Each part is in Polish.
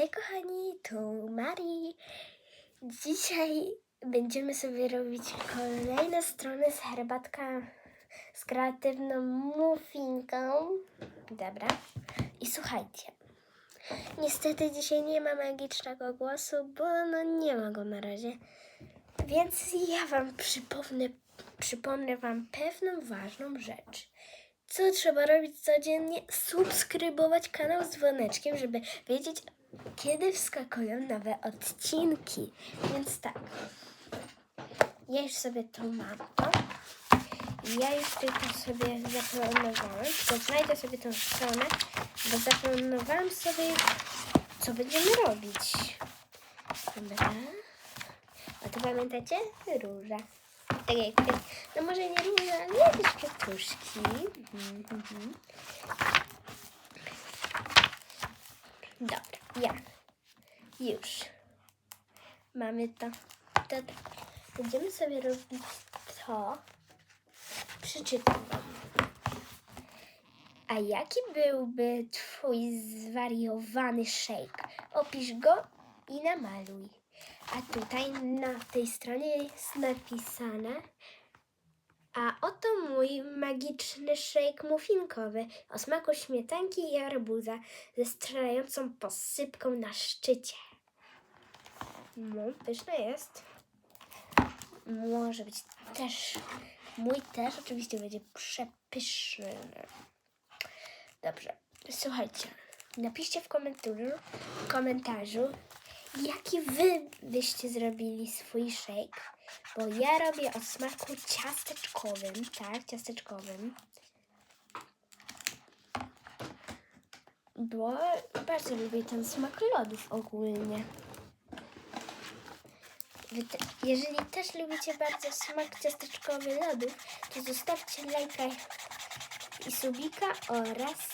Hej kochani, tu Mari. Dzisiaj będziemy sobie robić kolejne strony z herbatka z kreatywną muffinką. Dobra. I słuchajcie. Niestety dzisiaj nie ma magicznego głosu, bo no nie ma go na razie. Więc ja wam przypomnę, przypomnę wam pewną ważną rzecz. Co trzeba robić codziennie? Subskrybować kanał z dzwoneczkiem, żeby wiedzieć, kiedy wskakują nowe odcinki. Więc tak. Ja sobie to mam. To. Ja już tylko sobie zaplanowałam, to znajdę sobie tą stronę, bo zaplanowałam sobie, co będziemy robić. Dobra. A to pamiętacie? Róża. Tak jak no może nie róża, ale jakieś kwiatuszki. Mhm, mhm. Dobra, ja. Już. Mamy to. Dobra. Będziemy sobie robić to. Przeczytam. A jaki byłby twój zwariowany shake? Opisz go i namaluj. A tutaj na tej stronie jest napisane a oto mój magiczny shake muffinkowy o smaku śmietanki i arbuza ze strzelającą posypką na szczycie. No, pyszne jest. Może być też, mój też oczywiście będzie przepyszny. Dobrze, słuchajcie, napiszcie w komentarzu, w komentarzu jaki wy byście zrobili swój shake, bo ja robię o smaku ciasteczkowym, tak, ciasteczkowym. Bo bardzo lubię ten smak lodów ogólnie. Jeżeli też lubicie bardzo smak ciasteczkowy lodów, to zostawcie lajka i subika oraz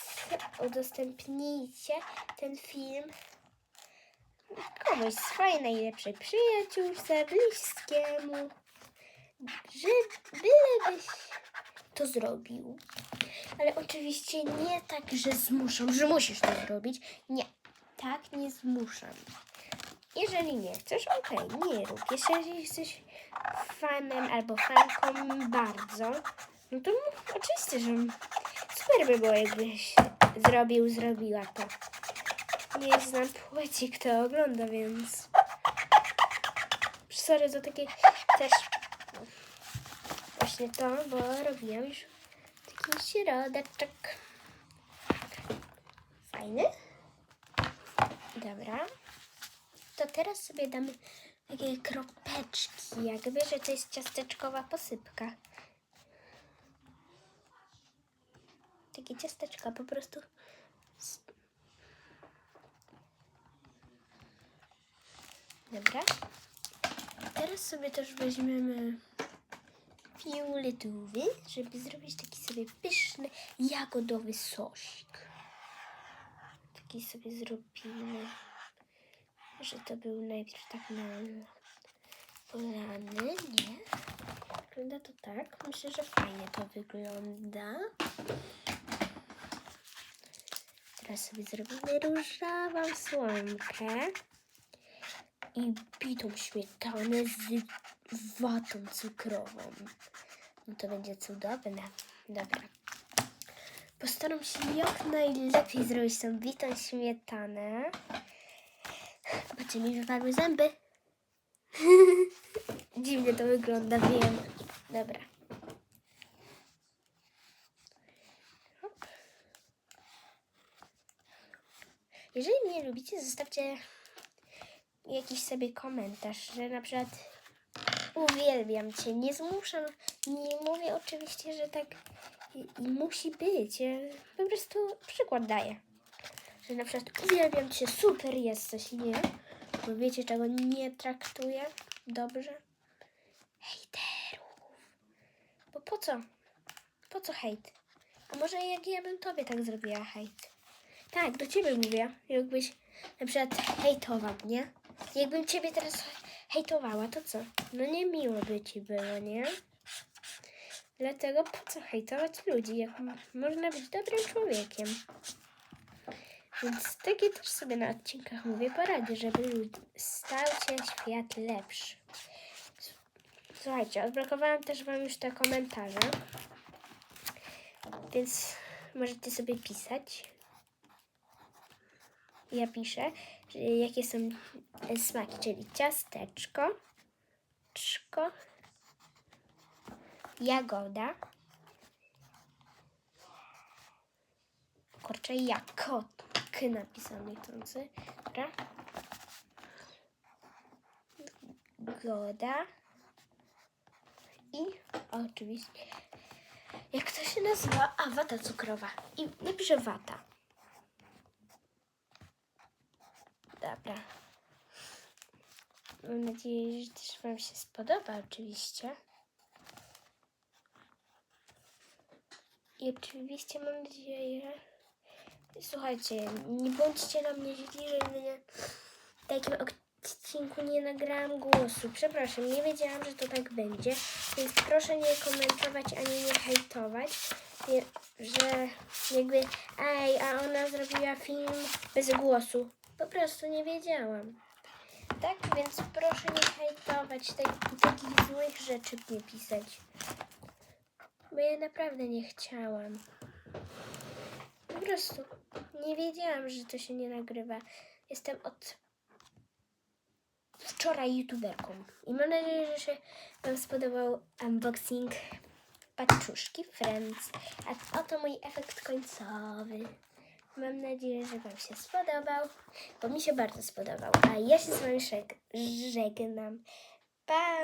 udostępnijcie ten film komuś swojej najlepszej przyjaciółce, bliskiemu, że bylebyś to zrobił. Ale oczywiście nie tak, że zmuszam, że musisz to zrobić. Nie, tak nie zmuszam. Jeżeli nie chcesz, okej, nie rób. Jeżeli jesteś fanem albo fanką bardzo, no to oczywiście, że super by było, jakbyś zrobił, zrobiła to. Nie znam płci, kto ogląda, więc... Sorry za takie też... Właśnie to, bo robiłam już taki środeczek. Fajny? Dobra. To teraz sobie damy takie kropeczki, jakby, że to jest ciasteczkowa posypka. Takie ciasteczka po prostu Dobra. Teraz sobie też weźmiemy fioletowy, żeby zrobić taki sobie pyszny, jagodowy sosik. Taki sobie zrobimy, że to był najpierw tak na polany, nie? Wygląda to tak. Myślę, że fajnie to wygląda. Teraz sobie zrobimy różową słomkę i bitą śmietanę z watą cukrową. No to będzie cudowne. Dobra. Postaram się jak najlepiej zrobić tą bitą śmietanę. Bo mi wypadły zęby. Dziwnie to wygląda, wiem. Dobra. Jeżeli mnie lubicie, zostawcie jakiś sobie komentarz, że na przykład uwielbiam cię, nie zmuszam, nie mówię oczywiście, że tak musi być. Po prostu przykład daję. Że na przykład uwielbiam cię, super jesteś, nie? Bo wiecie, czego nie traktuję dobrze? Hejterów. Bo po co? Po co hejt? A może jak ja bym tobie tak zrobiła hejt? Tak, do ciebie mówię. Jakbyś na przykład hejtował, nie? Jakbym ciebie teraz hejtowała, to co? No nie miło by ci było, nie? Dlatego po co hejtować ludzi, jak można być dobrym człowiekiem? Więc takie też sobie na odcinkach mówię porady, żeby stał się świat lepszy. Słuchajcie, odblokowałam też Wam już te komentarze, więc możecie sobie pisać. Ja piszę, jakie są e, smaki, czyli ciasteczko, czko, jagoda, kurczę, jako, k napisane niechcący, dobra, goda i oczywiście, jak to się nazywa? A, wata cukrowa. I napiszę wata. Dobra. Mam nadzieję, że też Wam się spodoba, oczywiście. I oczywiście mam nadzieję. Słuchajcie, nie bądźcie na mnie źli, że w takim odcinku nie nagrałam głosu. Przepraszam, nie wiedziałam, że to tak będzie, więc proszę nie komentować ani nie hejtować, że jakby, ej, a ona zrobiła film bez głosu. Po prostu nie wiedziałam. Tak, więc proszę nie hejtować, tak, takich złych rzeczy nie pisać. Bo ja naprawdę nie chciałam. Po prostu nie wiedziałam, że to się nie nagrywa. Jestem od wczoraj youtuberką. I mam nadzieję, że się Wam spodobał unboxing paczuszki Friends. A oto mój efekt końcowy. Mam nadzieję, że Wam się spodobał, bo mi się bardzo spodobał. A ja się z Wami żeg- żegnam. Pa!